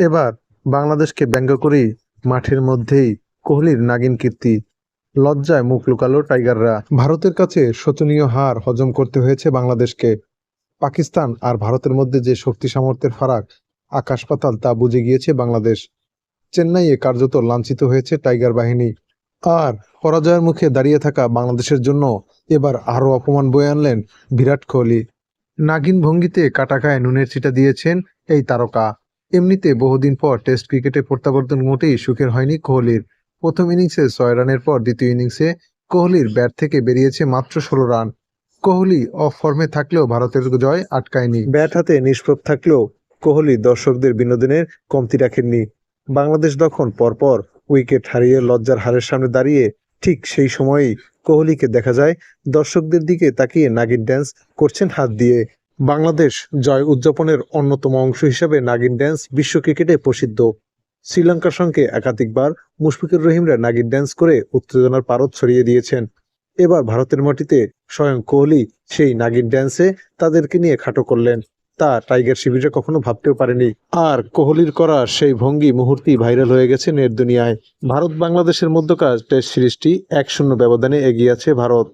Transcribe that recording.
এবার বাংলাদেশকে ব্যঙ্গ করেই মাঠের মধ্যেই কোহলির নাগিন কীর্তি। লজ্জায় মুখ লুকালো টাইগাররা। ভারতের কাছে শোচনীয় হার হজম করতে হয়েছে বাংলাদেশকে। পাকিস্তান আর ভারতের মধ্যে যে শক্তি সামর্থ্যের ফারাক, আকাশ পাতাল তা বুঝে গিয়েছে বাংলাদেশ। চেন্নাইয়ে কার্যত লাঞ্ছিত হয়েছে টাইগার বাহিনী। আর পরাজয়ের মুখে দাঁড়িয়ে থাকা বাংলাদেশের জন্য এবার আরও অপমান বয়ে আনলেন বিরাট কোহলি। নাগিন ভঙ্গিতে কাটা খায় নুনের ছিটা দিয়েছেন এই তারকা। এমনিতে বহুদিন পর টেস্ট ক্রিকেটে প্রত্যাবর্তন মোটেই সুখের হয়নি কোহলির। প্রথম ইনিংসে ছয় রানের পর দ্বিতীয় ইনিংসে কোহলির ব্যাট থেকে বেরিয়েছে মাত্র ষোলো রান। কোহলি অফ ফর্মে থাকলেও ভারতের জয় আটকায়নি। ব্যাট হাতে নিষ্প্রভ থাকলেও কোহলি দর্শকদের বিনোদনের কমতি রাখেননি। বাংলাদেশ তখন পরপর উইকেট হারিয়ে লজ্জার হারের সামনে দাঁড়িয়ে ঠিক সেই সময়েই কোহলিকে দেখা যায়, দর্শকদের দিকে তাকিয়ে নাগিন ড্যান্স করছেন হাত দিয়ে। বাংলাদেশ জয় উদযাপনের অন্যতম অংশ হিসেবে নাগিন ড্যান্স বিশ্ব ক্রিকেটে প্রসিদ্ধ। শ্রীলঙ্কার সঙ্গে একাধিকবার মুশফিকুর রহিমরা নাগিন ড্যান্স করে উত্তেজনার পারদ ছড়িয়ে দিয়েছেন। এবার ভারতের মাটিতে স্বয়ং কোহলি সেই নাগিন ড্যান্সে তাদেরকে নিয়ে খাটো করলেন। তা টাইগার শিবিরে কখনো ভাবতেও পারেনি। আর কোহলির করা সেই ভঙ্গি মুহূর্তেই ভাইরাল হয়ে গেছে নেট দুনিয়ায়। ভারত বাংলাদেশের মধ্যকার টেস্ট সিরিজটি এক শূন্য ব্যবধানে এগিয়ে আছে ভারত।